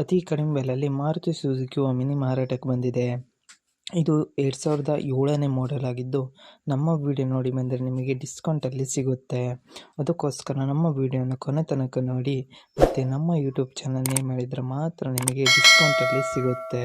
ಅತಿ ಕಡಿಮೆ ಬೆಲೆಯಲ್ಲಿ ಮಾರುತಿ ಸುಜುಕಿ ಒಮಿನಿ ಮಾರಾಟಕ್ಕೆ ಬಂದಿದೆ. ಇದು ಎರಡು ಸಾವಿರದ ಏಳನೇ ಮಾಡೆಲ್ ಆಗಿದ್ದು, ನಮ್ಮ ವಿಡಿಯೋ ನೋಡಿ ಬಂದರೆ ನಿಮಗೆ ಡಿಸ್ಕೌಂಟಲ್ಲಿ ಸಿಗುತ್ತೆ. ಅದಕ್ಕೋಸ್ಕರ ನಮ್ಮ ವಿಡಿಯೋನ ಕೊನೆ ತನಕ ನೋಡಿ ಮತ್ತು ನಮ್ಮ ಯೂಟ್ಯೂಬ್ ಚಾನಲ್ ನೇಮ್ ಮಾಡಿದರೆ ಮಾತ್ರ ನಿಮಗೆ ಡಿಸ್ಕೌಂಟಲ್ಲಿ ಸಿಗುತ್ತೆ.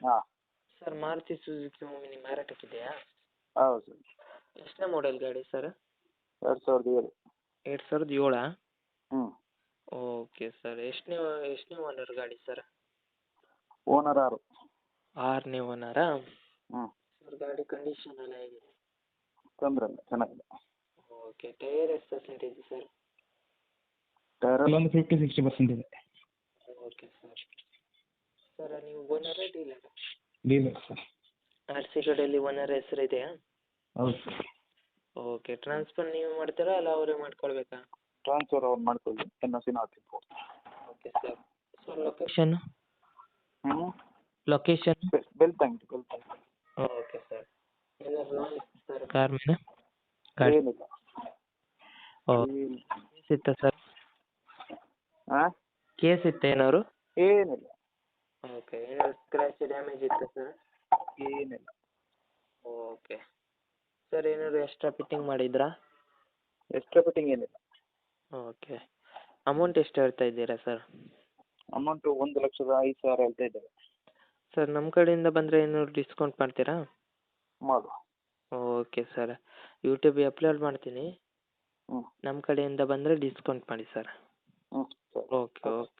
ಹಾಂ. ಸರ್ ಮಾರುತಿ ಸುಜುಕಿ ಓಮಿನಿ ಮಾರಾಟಕ್ಕಿದೆಯಾ ಹೌದು ಸರ್. ಎಷ್ಟನೇ ಮಾಡೆಲ್ ಗಾಡಿ ಸರ್? ಎರಡು ಸಾವಿರದ ಏಳು. ಎರಡು ಸಾವಿರದ ಏಳಾ? ಹ್ಞೂ ಓಕೆ ಸರ್ ಎಷ್ಟನೇ ಎಷ್ಟನೇ ಓನರ್ ಗಾಡಿ ಸರ್? ಓನರ್ ಆರು. ಆರನೇ ಓನರಾ ಹ್ಞೂ ಸರ್ ಗಾಡಿ ಕಂಡೀಷನ್ ಎಲ್ಲ ಹೇಗಿದೆ? ತೊಂದರೆ ಇಲ್ಲ ಚೆನ್ನಾಗಿದೆ. ಓಕೆ ಟೈಯರ್ ಎಷ್ಟು ಪರ್ಸೆಂಟೇಜ್ ಸರ್? ಟೈರ್ ಒಂದು ಫಿಫ್ಟಿ ಸಿಕ್ಸ್ಟಿ ಪರ್ಸೆಂಟ್ ಇದೆ. Okay sir. ಸರ್ ನೀವು owner dealer dealer sir R C ಕಡೆಯಲ್ಲಿ ಓನರ್ ಹೆಸರು ಇದೆಯಾ? ಹೌದು ಸರ್ ಓಕೆ ಟ್ರಾನ್ಸ್ಫರ್ ನೀವು ಮಾಡ್ತೀರಾ ಅಲ್ಲ ಅವರೇ ಮಾಡ್ಕೊಳ್ಬೇಕಾ? ಟ್ರಾನ್ಸ್ಫರ್ ಅವ್ರು ಮಾಡ್ಕೊಳ್ಳಿ ಎನ್ ಓ ಸಿನ ಹಾಕಿದ್ದು ಓಕೆ ಸರ್ ಸರ್ ಲೊಕೇಶನ್ ಹ್ಞೂ location Belthangady Belthangady okay sir ಏನಾದ್ರು ಲೋನ್ ಸರ್ ಕಾರ್ ಮೇಲೆ? ಗಾಡಿ ಏನಿಲ್ಲ. ಓಕೆ ಕೇಸ್ ಇತ್ತಾ ಸರ್ ಹಾಂ ಕೇಸ್ ಇತ್ತೇನಾದ್ರು ಏನಿಲ್ಲ. ಓಕೆ ಏನಾದ್ರು ಸ್ಕ್ರ್ಯಾಚ್ ಡ್ಯಾಮೇಜ್ ಇತ್ತಾ ಸರ್ ಏನಿಲ್ಲ. ಓಕೆ. ಸರ್ ಏನಾದ್ರು ಎಕ್ಸ್ಟ್ರಾ ಫಿಟ್ಟಿಂಗ್ ಮಾಡಿದ್ರಾ? ಎಕ್ಸ್ಟ್ರಾ ಫಿಟ್ಟಿಂಗ್ ಏನಿಲ್ಲ. ಓಕೆ. ಅಮೌಂಟ್ ಎಷ್ಟು ಹೇಳ್ತಾ ಇದ್ದೀರಾ ಸರ್ ಅಮೌಂಟು ಒಂದು ಲಕ್ಷದ ಐದು ಸಾವಿರ ಹೇಳ್ತಾ ಇದ್ದೇವೆ. ಸರ್ ನಮ್ಮ ಕಡೆಯಿಂದ ಬಂದರೆ ಏನಾದ್ರು ಡಿಸ್ಕೌಂಟ್ ಮಾಡ್ತೀರಾ? ಮಾಡುವ ಓಕೆ ಸರ್ ಯೂಟ್ಯೂಬಿಗೆ ಅಪ್ಲೋಡ್ ಮಾಡ್ತೀನಿ. ಹ್ಞೂ ನಮ್ಮ ಕಡೆಯಿಂದ ಬಂದರೆ ಡಿಸ್ಕೌಂಟ್ ಮಾಡಿ ಸರ್ ಹ್ಞೂ ಸರಿ. Okay okay.